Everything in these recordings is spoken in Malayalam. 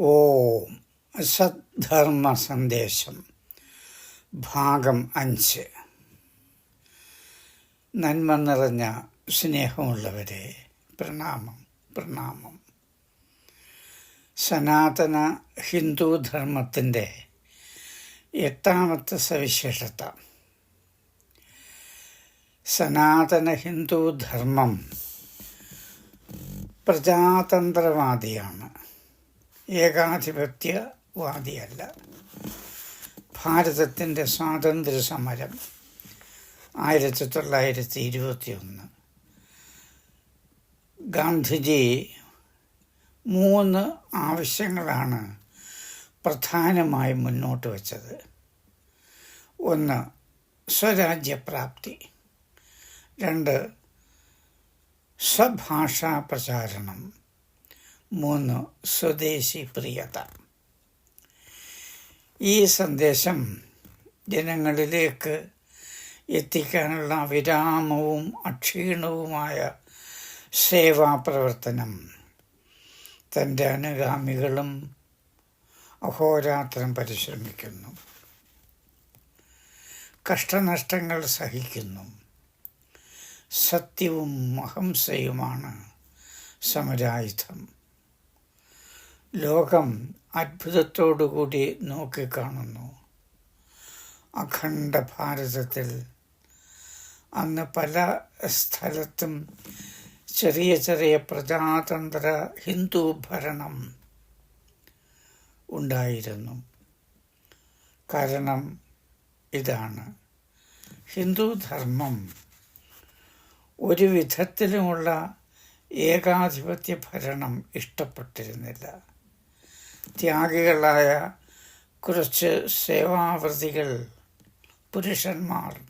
ഓം സദ്ധർമ്മ സന്ദേശം. ഭാഗം അഞ്ച്. നന്മ നിറഞ്ഞ സ്നേഹമുള്ളവരെ പ്രണാമം പ്രണാമം. സനാതന ഹിന്ദു ധർമ്മത്തിന്റെ എട്ടാമത്തെ സവിശേഷത. സനാതന ഹിന്ദു ധർമ്മം പ്രജാതന്ത്രവാദിയാണ്. ഏകാധിപത്യവാദിയല്ല. ഭാരതത്തിന്റെ സ്വാതന്ത്ര്യ സമരം ആയിരത്തി തൊള്ളായിരത്തി ഇരുപത്തി ഒന്ന് ഗാന്ധിജി മൂന്ന് ആവശ്യങ്ങളാണ് പ്രധാനമായും മുന്നോട്ട് വച്ചത്. ഒന്ന് സ്വരാജ്യപ്രാപ്തി. രണ്ട് സ്വഭാഷാ പ്രചാരണം മൂന്ന് സ്വദേശി പ്രിയത. ഈ സന്ദേശം ജനങ്ങളിലേക്ക് എത്തിക്കാനുള്ള വിരാമവും അക്ഷീണവുമായ സേവാപ്രവർത്തനം. തന്റെ അനുഗാമികളും അഹോരാത്രം പരിശ്രമിക്കുന്നു. കഷ്ടനഷ്ടങ്ങൾ സഹിക്കുന്നു. സത്യവും അഹംസയുമാണ് സമരായുധം. ലോകം അത്ഭുതത്തോടുകൂടി നോക്കിക്കാണുന്നു. അഖണ്ഡ ഭാരതത്തിൽ അന്ന് പല സ്ഥലത്തും ചെറിയ ചെറിയ പ്രജാതന്ത്ര ഹിന്ദു ഭരണം ഉണ്ടായിരുന്നു. കാരണം ഇതാണ്. ഹിന്ദു ധർമ്മം ഒരു വിധത്തിലുമുള്ള ഏകാധിപത്യ ഭരണം ഇഷ്ടപ്പെട്ടിരുന്നില്ല. ത്യാഗികളായ കുറച്ച് സേവാവൃതികൾ പുരുഷന്മാർ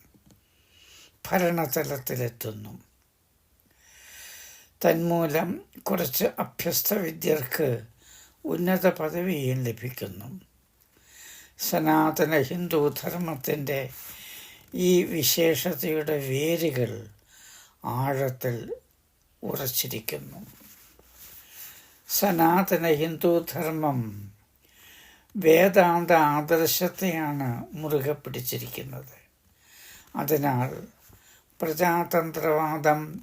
ഭരണതലത്തിലെത്തുന്നു. തന്മൂലം കുറച്ച് അഭ്യസ്ത വിദ്യർക്ക് ഉന്നത പദവിയും ലഭിക്കുന്നു. സനാതന ഹിന്ദു ധർമ്മത്തിന്റെ ഈ വിശേഷതയുടെ വേരുകൾ ആഴത്തിൽ ഉറച്ചിരിക്കുന്നു. സനാതന ഹിന്ദുധർമ്മം വേദാന്ത ആദർശത്തെയാണ് മുറുകെ പിടിച്ചിരിക്കുന്നത്. അതിനാൽ പ്രജാതന്ത്രവാദം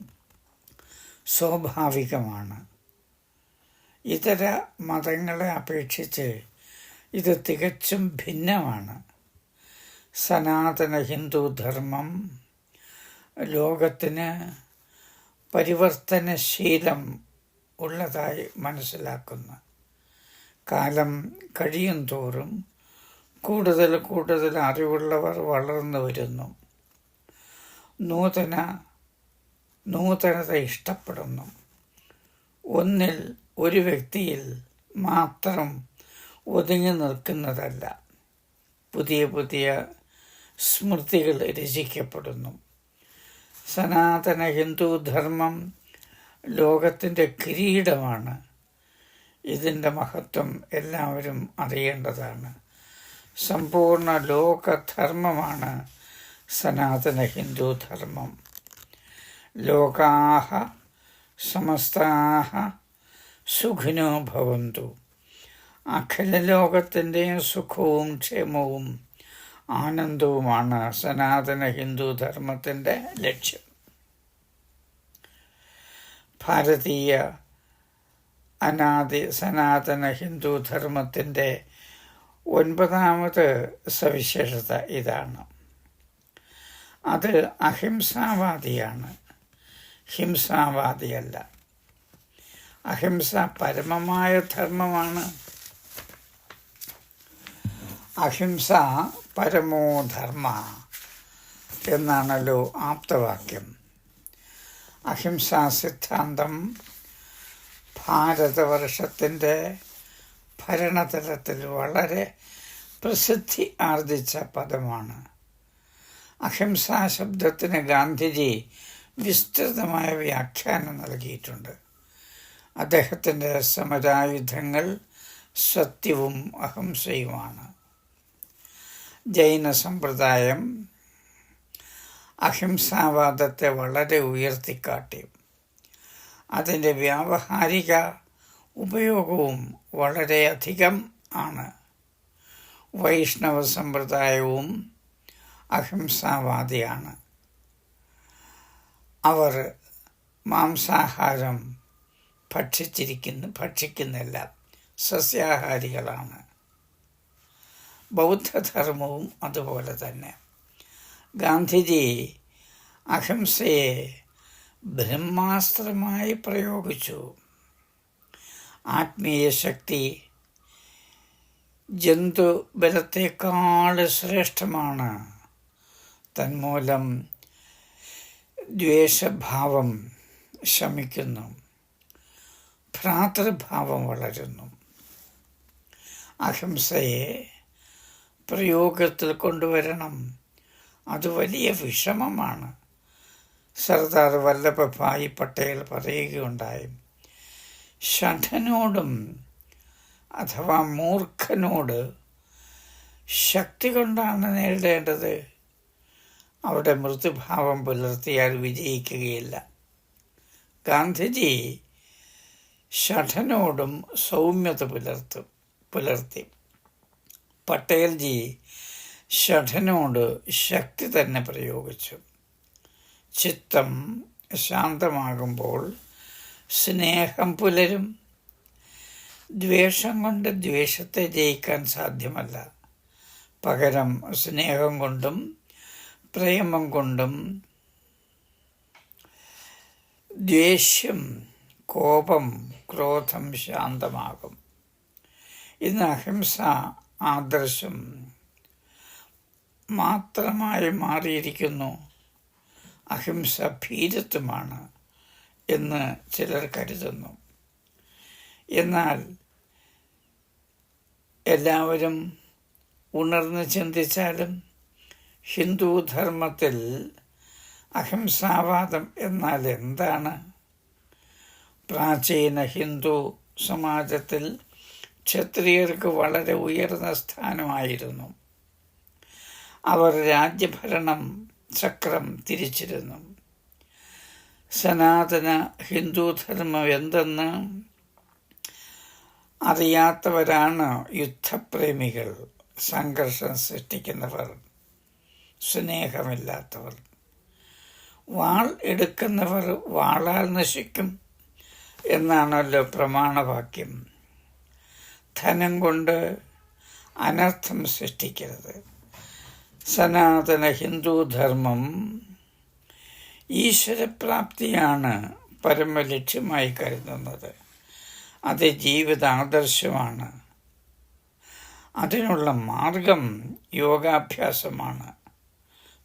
സ്വാഭാവികമാണ്. ഇതര മതങ്ങളെ അപേക്ഷിച്ച് ഇത് തികച്ചും ഭിന്നമാണ്. സനാതന ഹിന്ദു ധർമ്മം ലോകത്തിന് പരിവർത്തനശീലം ഉള്ളതായി മനസ്സിലാക്കുന്നു. കാലം കഴിയും തോറും കൂടുതൽ കൂടുതൽ അറിവുള്ളവർ വളർന്നു വരുന്നു. നൂതന നൂതനത ഇഷ്ടപ്പെടുന്നു. ഒന്നിൽ ഒരു വ്യക്തിയിൽ മാത്രം ഒതുങ്ങി നിൽക്കുന്നതല്ല. പുതിയ പുതിയ സ്മൃതികൾ രചിക്കപ്പെടുന്നു. സനാതന ഹിന്ദു ധർമ്മം ലോകത്തിന്റെ കിരീടമാണ്. ഇതിന്റെ മഹത്വം എല്ലാവരും അറിയേണ്ടതാണ്. സമ്പൂർണ ലോകധർമ്മമാണ് സനാതന ഹിന്ദു ധർമ്മം. ലോകാഹ സമസ്താഹ സുഖിനോ ഭവന്തു. അഖില ലോകത്തിന്റെ സുഖവും ക്ഷേമവും ആനന്ദവുമാണ് സനാതന ഹിന്ദു ധർമ്മത്തിന്റെ ലക്ഷ്യം. ഭാരതീയ അനാദി സനാതന ഹിന്ദു ധർമ്മത്തിന്റെ ഒൻപതാമത് സവിശേഷത ഇതാണ്. അത് അഹിംസാവാദിയാണ്. ഹിംസാവാദിയല്ല. അഹിംസ പരമമായ ധർമ്മമാണ്. അഹിംസ പരമോധർമ്മ എന്നാണല്ലോ ആപ്തവാക്യം. അഹിംസാ സിദ്ധാന്തം ഭാരതവർഷത്തിന്റെ ഭരണതലത്തിൽ വളരെ പ്രസിദ്ധി ആർജിച്ച പദമാണ്. അഹിംസാ ശബ്ദത്തിന് ഗാന്ധിജി വിസ്തൃതമായ വ്യാഖ്യാനം നൽകിയിട്ടുണ്ട്. അദ്ദേഹത്തിന്റെ സമരായുധങ്ങൾ സത്യവും അഹിംസയുമാണ്. ജൈന സമ്പ്രദായം അഹിംസാവാദത്തെ വളരെ ഉയർത്തിക്കാട്ടി. അതിന്റെ വ്യാവഹാരിക ഉപയോഗവും വളരെയധികം ആണ്. വൈഷ്ണവ സമ്പ്രദായവും അഹിംസാവാദിയാണ്. അവർ മാംസാഹാരം ഭക്ഷിച്ചിരിക്കുന്നു ഭക്ഷിക്കുന്നില്ല. സസ്യാഹാരികളാണ്. ബൗദ്ധധർമ്മവും അതുപോലെ തന്നെ. ഗാന്ധിജി അഹിംസയെ ബ്രഹ്മാസ്ത്രമായി പ്രയോഗിച്ചു. ആത്മീയ ശക്തി ജന്തുബലത്തേക്കാൾ ശ്രേഷ്ഠമാണ്. തന്മൂലം ദ്വേഷഭാവം ശമിക്കുന്നു. ഭ്രാതൃഭാവം വളരുന്നു. അഹിംസയെ പ്രയോഗത്തിൽ കൊണ്ടുവരണം. അത് വലിയ വിഷമമാണ് സർദാർ വല്ലഭഭായി പട്ടേൽ പറയുകയുണ്ടായി ഷഠനോടും അഥവാ മൂർഖനോട് ശക്തി കൊണ്ടാണ് നേരിടേണ്ടത്. അവിടെ മൃദുഭാവം പുലർത്തിയാൽ വിജയിക്കുകയില്ല. ഗാന്ധിജി ഷഠനോടും സൗമ്യത പുലർത്തും പുലർത്തി. പട്ടേൽജി ഷഠനോട് ശക്തി തന്നെ പ്രയോഗിച്ചു. ചിത്തം ശാന്തമാകുമ്പോൾ സ്നേഹം പുലരും. ദ്വേഷം കൊണ്ട് ദ്വേഷത്തെ ജയിക്കാൻ സാധ്യമല്ല. പകരം സ്നേഹം കൊണ്ടും പ്രേമം കൊണ്ടും ദ്വേഷ്യം കോപം ക്രോധം ശാന്തമാകും. ഇന്ന് അഹിംസ ആദർശം മാത്രമായി മാറിയിരിക്കുന്നു. അഹിംസ ഭീരത്വമാണ് എന്ന് ചിലർ കരുതുന്നു. എന്നാൽ എല്ലാവരും ഉണർന്ന് ചിന്തിച്ചാലും ഹിന്ദു ധർമ്മത്തിൽ അഹിംസാവാദം എന്നാൽ എന്താണ്? പ്രാചീന ഹിന്ദു സമാജത്തിൽ ക്ഷത്രിയർക്ക് വളരെ ഉയർന്ന സ്ഥാനമായിരുന്നു. അവർ രാജ്യഭരണം ചക്രം തിരിച്ചിരുന്നു. സനാതന ഹിന്ദുധർമ്മം എന്തെന്ന് അറിയാത്തവരാണ് യുദ്ധപ്രേമികൾ സംഘർഷം സൃഷ്ടിക്കുന്നവർ സ്നേഹമില്ലാത്തവർ. വാൾ എടുക്കുന്നവർ വാളാൽ നശിക്കും എന്നാണല്ലോ പ്രമാണവാക്യം. ധനം കൊണ്ട് അനർത്ഥം സൃഷ്ടിക്കരുത്. സനാതന ഹിന്ദുധർമ്മം ഈശ്വരപ്രാപ്തിയാണ് പരമലക്ഷ്യമായി കരുതുന്നത്. അത് ജീവിതാദർശമാണ്. അതിനുള്ള മാർഗം യോഗാഭ്യാസമാണ്.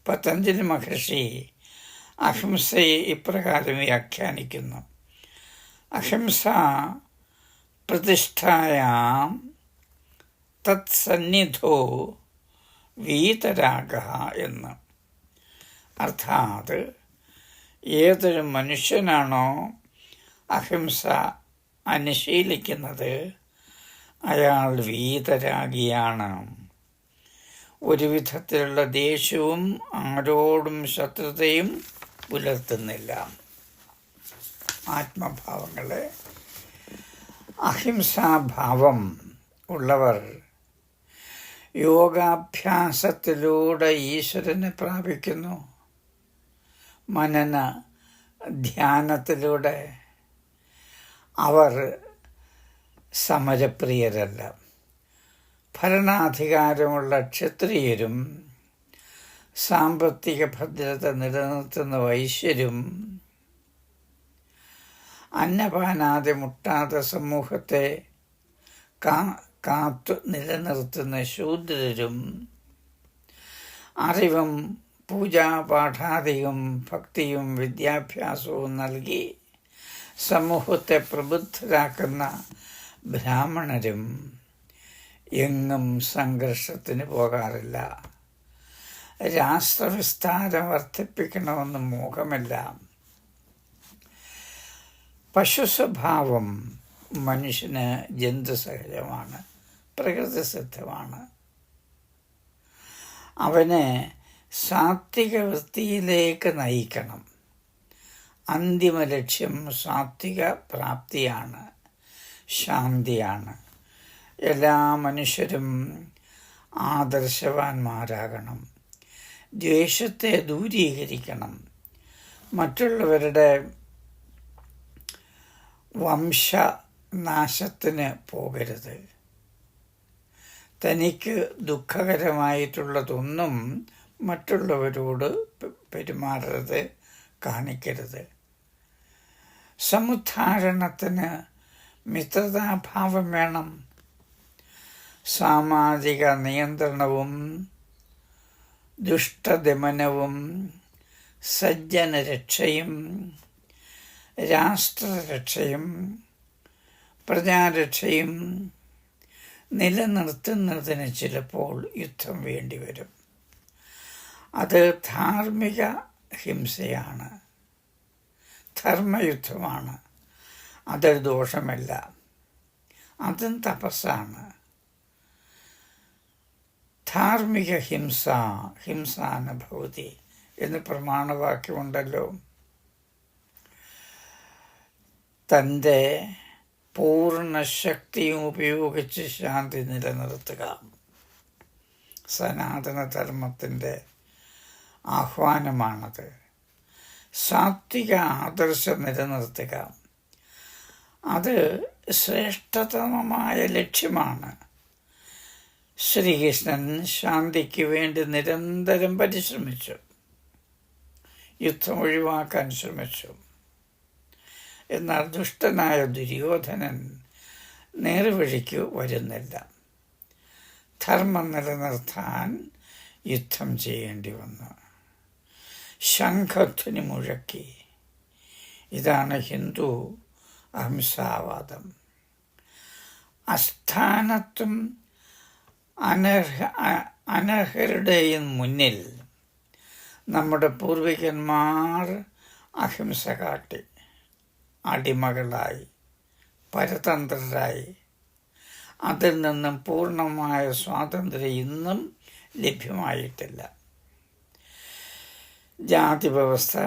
പതഞ്ജലി മഹർഷി അഹിംസയെ ഇപ്രകാരം വ്യാഖ്യാനിക്കുന്നു. അഹിംസ പ്രതിഷ്ഠായാം തത്സന്നിധോ വീതരാഗ എന്ന്. അർത്ഥാത് ഏതൊരു മനുഷ്യനാണോ അഹിംസ അനുശീലിക്കുന്നത് അയാൾ വീതരാഗിയാണ്. ഒരു വിധത്തിലുള്ള ദേഷ്യവും ആരോടും ശത്രുതയും പുലർത്തുന്നില്ല. ആത്മഭാവങ്ങളെ. അഹിംസാഭാവം ഉള്ളവർ യോഗാഭ്യാസത്തിലൂടെ ഈശ്വരനെ പ്രാപിക്കുന്നു. മനന ധ്യാനത്തിലൂടെ അവർ സമരപ്രിയരല്ല. ഭരണാധികാരമുള്ള ക്ഷത്രിയരും സാമ്പത്തിക ഭദ്രത നിലനിർത്തുന്ന വൈശ്യരും അന്നപാനാതെ മുട്ടാത്ത സമൂഹത്തെ കാ കാത്തു നിലനിർത്തുന്ന ശൂദ്രരും അറിവും പൂജാപാഠാദിയും ഭക്തിയും വിദ്യാഭ്യാസവും നൽകി സമൂഹത്തെ പ്രബുദ്ധരാക്കുന്ന ബ്രാഹ്മണരും എങ്ങും സംഘർഷത്തിന് പോകാറില്ല. രാഷ്ട്രവിസ്താരം വർദ്ധിപ്പിക്കണമെന്ന് മോഹമില്ല. പശു സ്വഭാവം മനുഷ്യന് ജന്തുസഹജമാണ് പ്രകൃതിസിദ്ധമാണ് അവനെ സാത്വിക വൃത്തിയിലേക്ക് നയിക്കണം. അന്തിമ ലക്ഷ്യം സാത്വിക പ്രാപ്തിയാണ് ശാന്തിയാണ്. എല്ലാ മനുഷ്യരും ആദർശവാന്മാരാകണം ദ്വേഷത്തെ ദൂരീകരിക്കണം. മറ്റുള്ളവരുടെ വംശനാശത്തിന് പോകരുത്. തനിക്ക് ദുഃഖകരമായിട്ടുള്ളതൊന്നും മറ്റുള്ളവരോട് പെരുമാറരുത് കാണിക്കരുത്. സമുദ്ധാരണത്തിന് മിത്രതാഭാവം വേണം. സാമാജിക നിയന്ത്രണവും ദുഷ്ടദമനവും സജ്ജനരക്ഷയും രാഷ്ട്രരക്ഷയും പ്രജാരക്ഷയും നിലനിർത്തുന്നതിന് ചിലപ്പോൾ യുദ്ധം വേണ്ടിവരും. അത് ധാർമ്മിക ഹിംസയാണ്. ധർമ്മയുദ്ധമാണ്. അതൊരു ദോഷമല്ല. അതും തപസ്സാണ്. ധാർമ്മിക ഹിംസ ഹിംസാനുഭൂതി എന്ന് പ്രമാണവാക്യമുണ്ടല്ലോ. തന്റെ പൂർണ ശക്തിയും ഉപയോഗിച്ച് ശാന്തി നിലനിർത്തുക. സനാതന ധർമ്മത്തിന്റെ ആഹ്വാനമാണത്. സാത്വിക ആദർശം നിലനിർത്തുക. അത് ശ്രേഷ്ഠതമമായ ലക്ഷ്യമാണ്. ശ്രീകൃഷ്ണൻ ശാന്തിക്ക് വേണ്ടി നിരന്തരം പരിശ്രമിച്ചു. യുദ്ധം ഒഴിവാക്കാൻ ശ്രമിച്ചു. എന്നാൽ ദുഷ്ടനായ ദുര്യോധനൻ നേർവഴിക്ക് വരുന്നില്ല. ധർമ്മം നിലനിർത്താൻ യുദ്ധം ചെയ്യേണ്ടി വന്നു. ശംഖധ്വനി മുഴക്കി. ഇതാണ് ഹിന്ദു അഹിംസാവാദം. അസ്ഥാനത്തും അനർഹ അനർഹരുടെയും മുന്നിൽ നമ്മുടെ പൂർവികന്മാർ അഹിംസ കാട്ടി. അടിമകളായി പരതന്ത്രരായി. അതിൽ നിന്നും പൂർണമായ സ്വാതന്ത്ര്യം ഇന്നും ലഭ്യമായിട്ടില്ല. ജാതി വ്യവസ്ഥ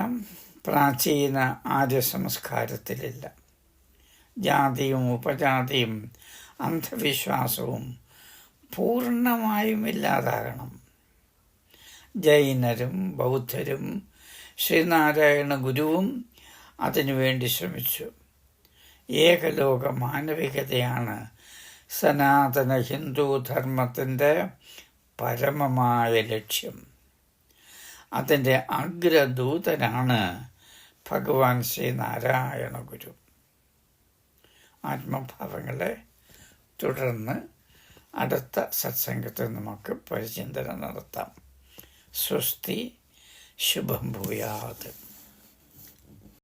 പ്രാചീന ആര്യ സംസ്കാരത്തിലില്ല ജാതിയും ഉപജാതിയും അന്ധവിശ്വാസവും പൂർണമായും ഇല്ലാതാകണം. ജൈനരും ബൗദ്ധരും ശ്രീനാരായണ ഗുരുവും അതിനുവേണ്ടി ശ്രമിച്ചു. ഏകലോക മാനവികതയാണ് സനാതന ഹിന്ദു ധർമ്മത്തിന്റെ പരമമായ ലക്ഷ്യം. അതിന്റെ അഗ്രദൂതനാണ് ഭഗവാൻ ശ്രീ നാരായണ ഗുരു. ആത്മഭാവങ്ങളെ തുടർന്ന് അടുത്ത സത്സംഗത്തിൽ നമുക്ക് പരിചിന്തനം നടത്താം. സ്വസ്തി ശുഭം ഭൂയാത്.